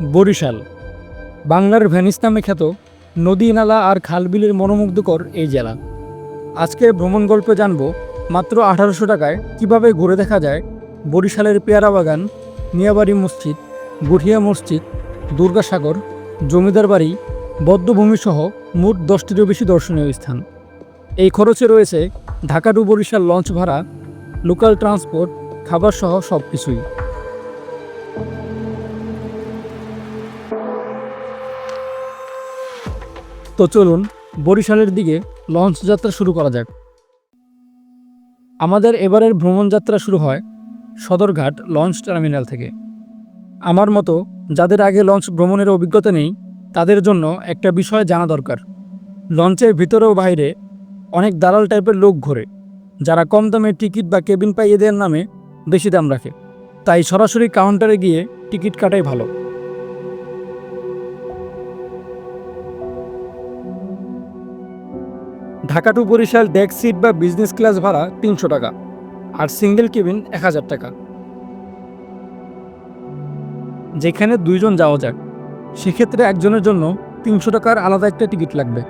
বরিশাল। বাংলার ভ্যানিস নামে খ্যাত নদী নালা আর খালবিলের মনোমুগ্ধকর এই জেলা। আজকে ভ্রমণ গল্পে জানব মাত্র আঠারোশো টাকায় কীভাবে ঘুরে দেখা যায় বরিশালের পেয়ারা বাগান মিয়াবাড়ি মসজিদ, গুঠিয়া মসজিদ, দুর্গাসাগর, জমিদার বাড়ি, বদ্ধভূমি সহ মোট দশটিরও বেশি দর্শনীয় স্থান। এই খরচে রয়েছে ঢাকা টু বরিশাল লঞ্চ ভাড়া, লোকাল ট্রান্সপোর্ট খাবার সহ সব কিছুই তো চলুন বরিশালের দিকে লঞ্চ যাত্রা শুরু করা যাক। আমাদের এবারের ভ্রমণ যাত্রা শুরু হয় সদরঘাট লঞ্চ টার্মিনাল থেকে। আমার মতো যাদের আগে লঞ্চ ভ্রমণের অভিজ্ঞতা নেই, তাদের জন্য একটা বিষয় জানা দরকার। লঞ্চের ভিতরে ও বাইরে অনেক দালাল টাইপের লোক ঘোরে, যারা কম দামে টিকিট বা কেবিন পাইয়ে দেওয়ার নামে বেশি দাম রাখে। তাই সরাসরি কাউন্টারে গিয়ে টিকিট কাটাই ভালো। Dhaka to Barishal deck seat বা বিজনেস ক্লাস ভাড়া তিনশো টাকা। আর সিঙ্গেল কেবিন এক হাজার টাকা। যেখানে দুইজন যাওয়া যাক, সেক্ষেত্রে একজনের জন্য তিনশো টাকার আলাদা একটা টিকিট লাগবে।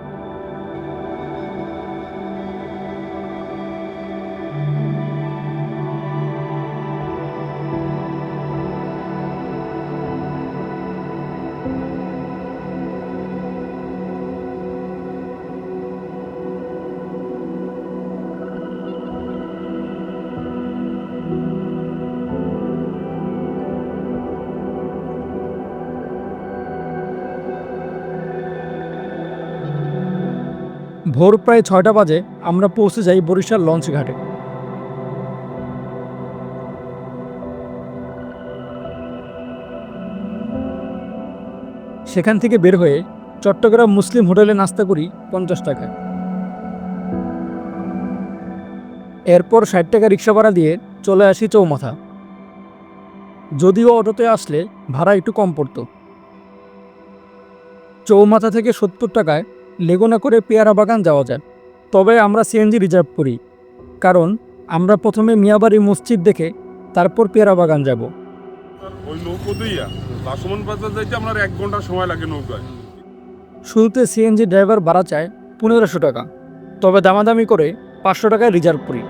ভোর প্রায় ছয়টা বাজে আমরা পৌঁছে যাই বরিশাল লঞ্চ ঘাটে। সেখান থেকে বের হয়ে চট্টগ্রাম মুসলিম হোটেলে নাস্তা করি পঞ্চাশ টাকায়। এরপর ষাট টাকা রিক্সা ভাড়া দিয়ে চলে আসি চৌমাথা। যদিও অটোতে আসলে ভাড়া একটু কম পড়তো। চৌমাথা থেকে সত্তর টাকায় লেগুনা করে পেয়ারা বাগান যাওয়া যায়। তবে আমরা সিএনজি রিজার্ভ করি। কারণ আমরা প্রথমে মিয়াবাড়ি মসজিদ দেখে তারপর পেয়ারা বাগান যাব। ওই নৌকো দিয়া লাসমন বাজার যাইতে আপনার এক ঘণ্টা সময় লাগে নৌকায়। শুরুতে সিএনজি ড্রাইভার ভাড়া চায় পনেরোশো টাকা। তবে দামাদামি করে পাঁচশো টাকায় রিজার্ভ করি।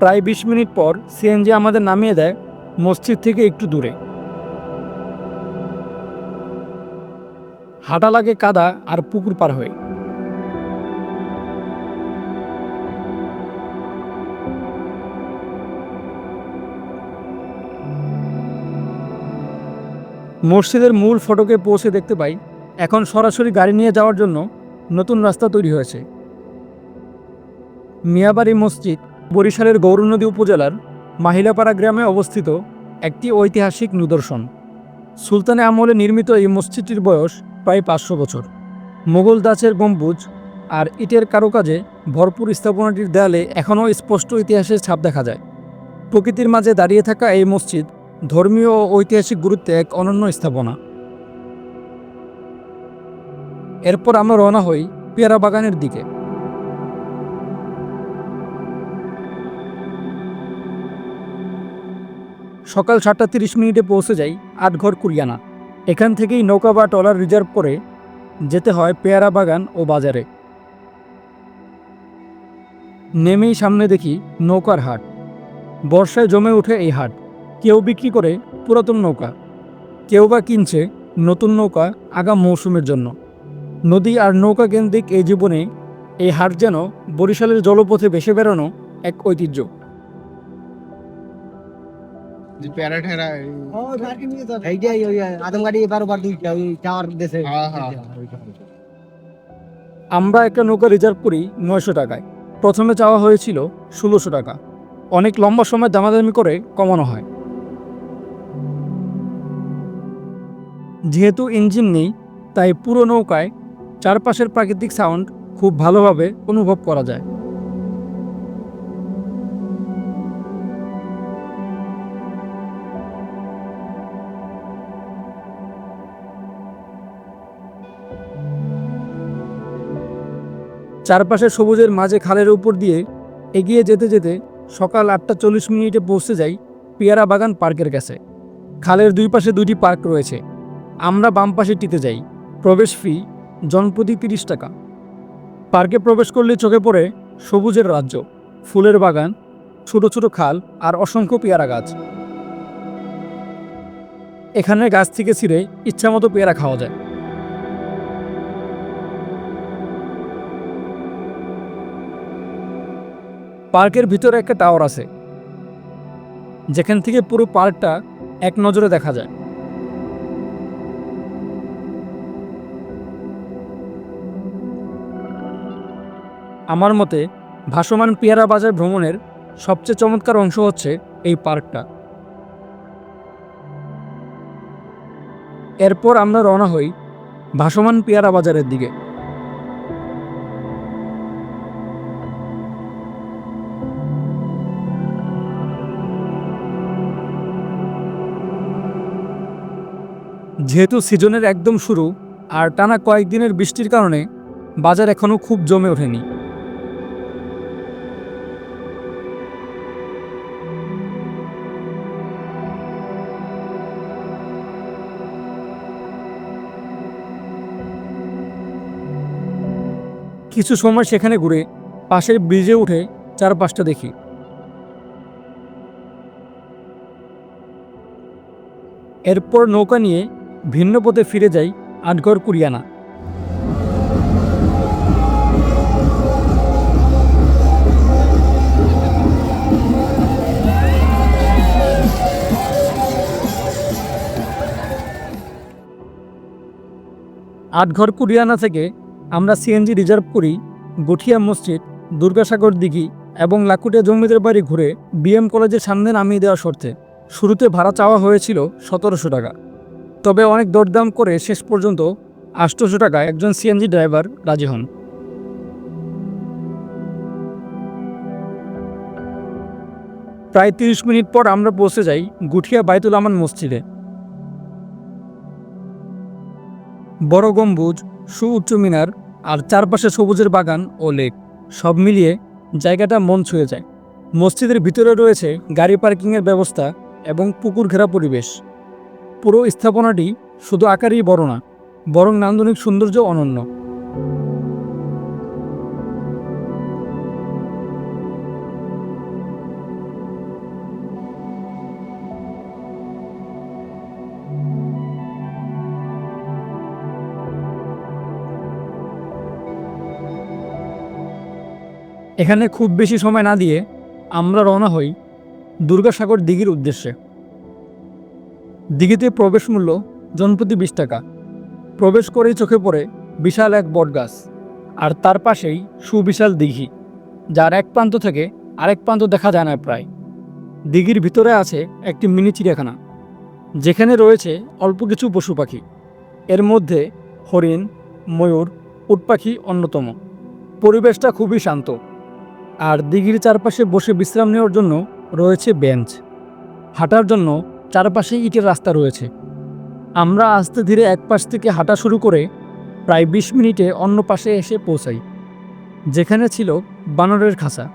প্রায় বিশ মিনিট পর সিএনজি আমাদের নামিয়ে দেয় মসজিদ থেকে একটু দূরে। হাঁটা লাগে কাদা আর পুকুর পার হয়ে। মসজিদের মূল ফটকে পৌঁছে দেখতে পাই, এখন সরাসরি গাড়ি নিয়ে যাওয়ার জন্য নতুন রাস্তা তৈরি হয়েছে। মিয়াবাড়ি মসজিদ বরিশালের গৌরনদী উপজেলার মাহিলাপাড়া গ্রামে অবস্থিত একটি ঐতিহাসিক নিদর্শন। সুলতানে আমলে নির্মিত এই মসজিদটির বয়স প্রায় পাঁচশো বছর। মোগল দাচের গম্বুজ আর ইটের কারুকাজে ভরপুর স্থাপনাটির দেয়ালে এখনও স্পষ্ট ইতিহাসের ছাপ দেখা যায়। প্রকৃতির মাঝে দাঁড়িয়ে থাকা এই মসজিদ ধর্মীয় ও ঐতিহাসিক গুরুত্বে এক অনন্য স্থাপনা। এরপর আমরা রওনা হই পেয়ারা বাগানের দিকে। সকাল সাতটা তিরিশ মিনিটে পৌঁছে যাই আটঘর কুরিয়ানা। এখান থেকেই নৌকা বা ট্রলার রিজার্ভ করে যেতে হয় পেয়ারা বাগান ও বাজারে। নেমেই সামনে দেখি নৌকার হাট। বর্ষায় জমে ওঠে এই হাট। কেউ বিক্রি করে পুরাতন নৌকা। কেউ বা কিনছে নতুন নৌকা আগাম মৌসুমের জন্য। নদী আর নৌকা কেন্দ্রিক এই জীবনে এই হাট যেন বরিশালের জলপথে ভেসে বেরোনো এক ঐতিহ্য। যে প্যারা ঠেরা এইটাই ওই আদমগাড়ি বারোবার দুইটা ওই টাওয়ার দেশে। হ্যাঁ, হ্যাঁ। আমরা একটা নৌকা রিজার্ভ করি নয়শো টাকায়। প্রথমে চাওয়া হয়েছিল ষোলোশো টাকা। অনেক লম্বা সময় দামাদামি করে কমানো হয়। যেহেতু ইঞ্জিন নেই তাই পুরো নৌকায় চারপাশের প্রাকৃতিক সাউন্ড খুব ভালোভাবে অনুভব করা যায়। চারপাশে সবুজের মাঝে খালের উপর দিয়ে এগিয়ে যেতে যেতে সকাল আটটা চল্লিশ মিনিটে পৌঁছে যাই পেয়ারা বাগান পার্কের কাছে। খালের দুই পাশে দুটি পার্ক রয়েছে। আমরা বাম পাশেটিতে যাই। প্রবেশ ফি জনপ্রতি তিরিশ টাকা। পার্কে প্রবেশ করলে চোখে পড়ে সবুজের রাজ্য, ফুলের বাগান, ছোট ছোট খাল আর অসংখ্য পেয়ারা গাছ। এখানে গাছ থেকে ছিঁড়ে ইচ্ছামতো পেয়ারা খাওয়া যায়। পার্কের ভিতরে একটা টাওয়ার আছে। যেখান থেকে পুরো পার্কটা এক নজরে দেখা যায়। আমার মতে, ভাসমান পেয়ারা বাজার ভ্রমণের সবচেয়ে চমৎকার অংশ হচ্ছে এই পার্কটা। এরপর আমরা রওনা হই ভাসমান পেয়ারা বাজারের দিকে। যেহেতু সিজনের একদম শুরু আর টানা কয়েকদিনের বৃষ্টির কারণে বাজার এখনও খুব জমে ওঠেনি। কিছু সময় সেখানে ঘুরে পাশের ব্রিজে উঠে চারপাশটা দেখি। এরপর নৌকা নিয়ে ভিন্ন পথে ফিরে যাই আটঘর কুরিয়ানা। আটঘর কুরিয়ানা থেকে আমরা সিএনজি রিজার্ভ করি গঠিয়া মসজিদ, দুর্গাসাগর দিঘি এবং লাকুটিয়া জমিদের বাড়ি ঘুরে বিএম কলেজের সামনে নামিয়ে দেওয়ার শর্তে। শুরুতে ভাড়া চাওয়া হয়েছিল সতেরোশো টাকা। তবে অনেক দরদাম করে শেষ পর্যন্ত আটশোশো টাকায় একজন সিএনজি ড্রাইভার রাজি হন। প্রায় তিরিশ মিনিট পর আমরা পৌঁছে যাই গুঠিয়া বাইতুল আমান মসজিদে। বড় গম্বুজ, সুউচ্চ মিনার আর চারপাশে সবুজের বাগান ও লেক, সব মিলিয়ে জায়গাটা মন ছুঁয়ে যায়। মসজিদের ভিতরে রয়েছে গাড়ি পার্কিংয়ের ব্যবস্থা এবং পুকুর ঘেরা পরিবেশ। পুরো স্থাপনাটি শুধু আকারেই বড় না, বরং নান্দনিক সৌন্দর্য অনন্য। এখানে খুব বেশি সময় না দিয়ে আমরা রওনা হই দুর্গাসাগর দিঘির উদ্দেশ্যে। দিঘিতে প্রবেশ মূল্য জনপ্রতি বিশ টাকা। প্রবেশ করেই চোখে পড়ে বিশাল এক বটগাছ, আর তার পাশেই সুবিশাল দিঘি, যার এক প্রান্ত থেকে আরেক প্রান্ত দেখা যায় না প্রায়। দিঘির ভিতরে আছে একটি মিনি চিড়িয়াখানা, যেখানে রয়েছে অল্প কিছু পশু পাখি। এর মধ্যে হরিণ, ময়ূর, উট পাখি অন্যতম। পরিবেশটা খুবই শান্ত, আর দিঘির চারপাশে বসে বিশ্রাম নেওয়ার জন্য রয়েছে বেঞ্চ। হাঁটার জন্য চারপাশে ইটের রাস্তা রয়েছে। আমরা আস্তে ধীরে এক পাশ থেকে হাঁটা শুরু করে প্রায় বিশ মিনিটে অন্য পাশে এসে পৌঁছাই, যেখানে ছিল বানরের খাঁচা।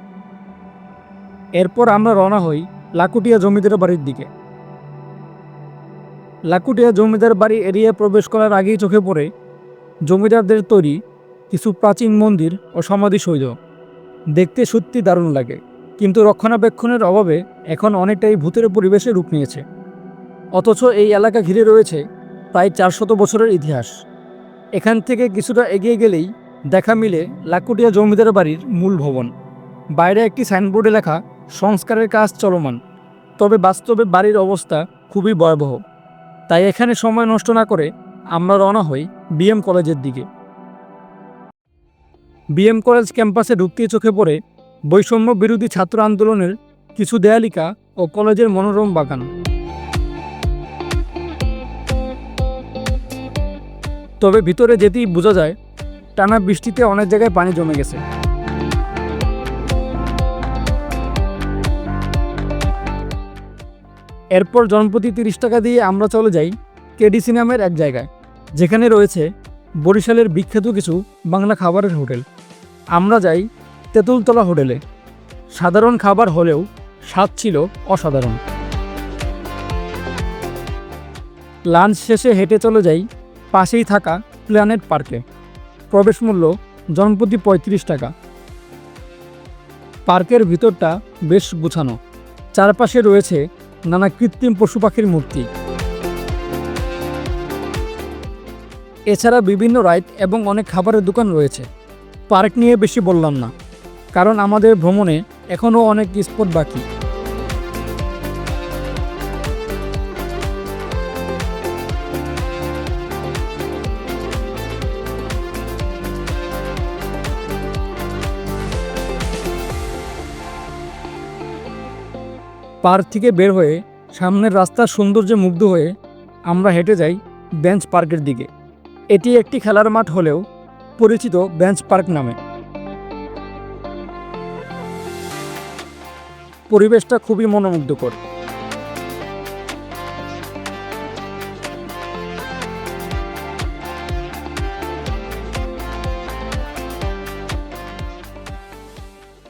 এরপর আমরা রওনা হই লাকুটিয়া জমিদার বাড়ির দিকে। লাকুটিয়া জমিদার বাড়ি এরিয়া প্রবেশ করার আগেই চোখে পড়ে জমিদারদের তৈরি কিছু প্রাচীন মন্দির ও সমাধিসৌধ দেখতে সত্যি দারুণ লাগে, কিন্তু রক্ষণাবেক্ষণের অভাবে এখন অনেকটাই ভূতের পরিবেশে রূপ নিয়েছে। অথচ এই এলাকা ঘিরে রয়েছে প্রায় চারশত বছরের ইতিহাস। এখান থেকে কিছুটা এগিয়ে গেলেই দেখা মিলে লাকুটিয়া জমিদার বাড়ির মূল ভবন। বাইরে একটি সাইনবোর্ডে লেখা, সংস্কারের কাজ চলমান। তবে বাস্তবে বাড়ির অবস্থা খুবই ভয়াবহ। তাই এখানে সময় নষ্ট না করে আমরা রওনা হই বিএম কলেজের দিকে। বিএম কলেজ ক্যাম্পাসে ঢুকতেই চোখে পড়ে বৈষম্য বিরোধী ছাত্র আন্দোলনের কিছু দেয়ালিকা ও কলেজের মনোরম বাগান। তবে ভিতরে যেতেই বোঝা যায়, টানা বৃষ্টিতে অনেক জায়গায় পানি জমে গেছে। এরপর জনপ্রতি তিরিশ টাকা দিয়ে আমরা চলে যাই কেডিসি নামের এক জায়গায়, যেখানে রয়েছে বরিশালের বিখ্যাত কিছু বাংলা খাবারের হোটেল। আমরা যাই তেঁতুলতলা হোটেলে। সাধারণ খাবার হলেও স্বাদ ছিল অসাধারণ। লাঞ্চ শেষে হেঁটে চলে যাই পাশেই থাকা প্ল্যানেট পার্কে। প্রবেশ মূল্য জনপ্রতি পঁয়ত্রিশ টাকা। পার্কের ভিতরটা বেশ গুছানো। চারপাশে রয়েছে নানা কৃত্রিম পশু পাখির মূর্তি। এছাড়া বিভিন্ন রাইড এবং অনেক খাবারের দোকান রয়েছে। পার্ক নিয়ে বেশি বললাম না, কারণ আমাদের ভ্রমণে এখনও অনেক স্পট বাকি। পার্ক থেকে বের হয়ে সামনের রাস্তার সৌন্দর্যে মুগ্ধ হয়ে আমরা হেঁটে যাই বেঞ্চ পার্কের দিকে। এটি একটি খেলার মাঠ হলেও পরিচিত বেঞ্চ পার্ক নামে। পরিবেশটা খুবই মনোমুগ্ধকর।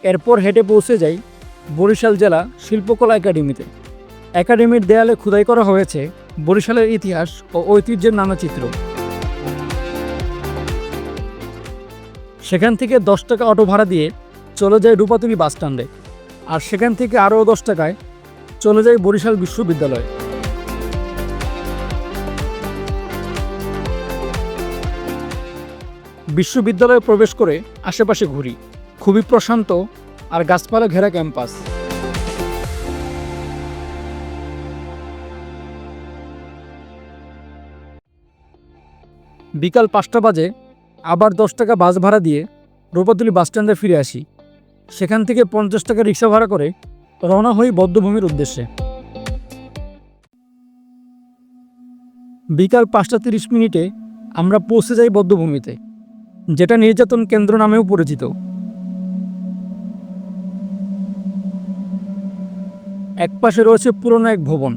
এরপর হেঁটে পৌঁছে যাই বরিশাল জেলা শিল্পকলা একাডেমিতে। একাডেমির দেয়ালে খোদাই করা হয়েছে বরিশালের ইতিহাস ও ঐতিহ্যের নানা চিত্র। সেখান থেকে দশ টাকা অটো ভাড়া দিয়ে চলে যায় রূপাতুলি বাস স্ট্যান্ডে আর সেখান থেকে আরও দশ টাকায় চলে যায় বরিশাল বিশ্ববিদ্যালয়ে। বিশ্ববিদ্যালয়ে প্রবেশ করে আশেপাশে ঘুরি। খুবই প্রশান্ত আর গাছপালা ঘেরা ক্যাম্পাস। বিকাল পাঁচটা বাজে, আবার দশ টাকা বাস ভাড়া দিয়ে রূপাতলি বাস স্ট্যান্ডে ফিরে আসি। সেখান থেকে পঞ্চাশ টাকা রিক্সা ভাড়া করে রওনা হই বদ্ধভূমির উদ্দেশ্যে। বিকাল পাঁচটা তিরিশ মিনিটে আমরা পৌঁছে যাই বদ্ধভূমিতে, যেটা নির্যাতন কেন্দ্র নামেও পরিচিত। একপাশে রয়েছে পুরনো এক ভবন,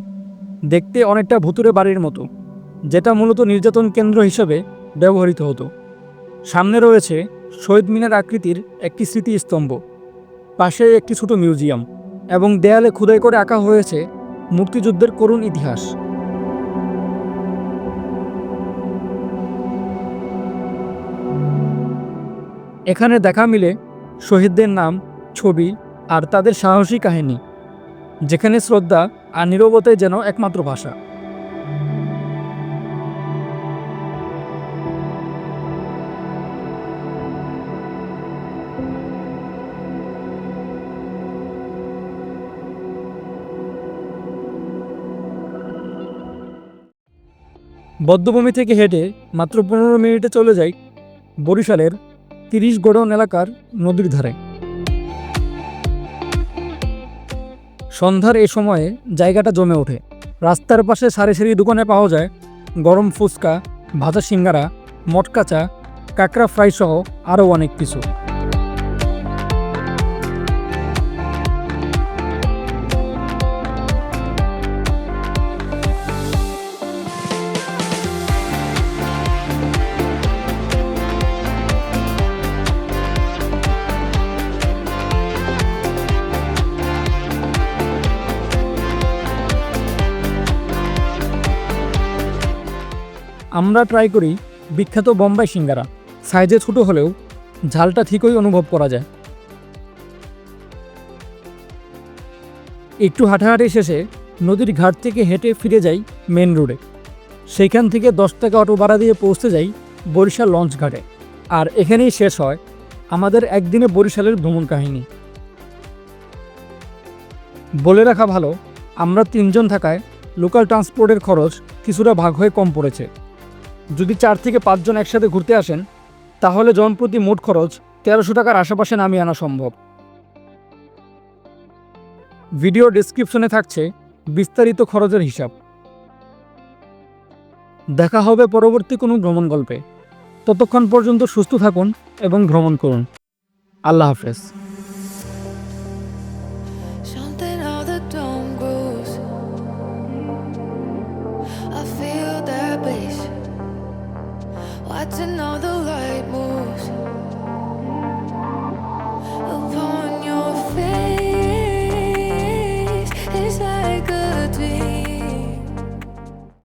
দেখতে অনেকটা ভুতুরে বাড়ির মতো, যেটা মূলত নির্যাতন কেন্দ্র হিসেবে ব্যবহৃত হতো। সামনে রয়েছে শহীদ মিনার আকৃতির একটি স্মৃতিস্তম্ভ, পাশে একটি ছোট মিউজিয়াম এবং দেয়ালে খোদাই করে আঁকা হয়েছে মুক্তিযুদ্ধের করুণ ইতিহাস। এখানে দেখা মিলে শহীদদের নাম, ছবি আর তাদের সাহসী কাহিনী। যেখানে শ্রদ্ধা আর নীরবতাই যেন একমাত্র ভাষা। বদ্ধভূমি থেকে হেঁটে মাত্র পনেরো মিনিটে চলে যাই বরিশালের তিরিশ গোডন এলাকার নদীর ধারে। সন্ধ্যার এই সময়ে জায়গাটা জমে ওঠে। রাস্তার পাশে সারি সারি দোকানে পাওয়া যায় গরম ফুচকা, ভাজা সিঙ্গারা মটকাচা কাঁকড়া ফ্রাই সহ আরও অনেক কিছু। আমরা ট্রাই করি বিখ্যাত বোম্বাই সিঙ্গারা। সাইজে ছোট হলেও ঝালটা ঠিকই অনুভব করা যায়। একটু হাঁটাহাঁটি শেষে নদীর ঘাট থেকে হেঁটে ফিরে যাই মেন রোডে সেইখান থেকে দশ টাকা অটো ভাড়া দিয়ে পৌঁছতে যাই বরিশাল লঞ্চ ঘাটে। আর এখানেই শেষ হয় আমাদের একদিনে বরিশালের ভ্রমণ কাহিনী। বলে রাখা ভালো, আমরা তিনজন থাকায় লোকাল ট্রান্সপোর্টের খরচ কিছুটা ভাগ হয়ে কম পড়েছে। যদি চার থেকে পাঁচজন একসাথে ঘুরতে আসেন, তাহলে জনপ্রতি মোট খরচ তেরোশো টাকার আশেপাশে নামিয়ে আনা সম্ভব। ভিডিও ডেসক্রিপশনে থাকছে বিস্তারিত খরচের হিসাব। দেখা হবে পরবর্তী কোনো ভ্রমণ গল্পে। ততক্ষণ পর্যন্ত সুস্থ থাকুন এবং ভ্রমণ করুন। আল্লাহ হাফেজ।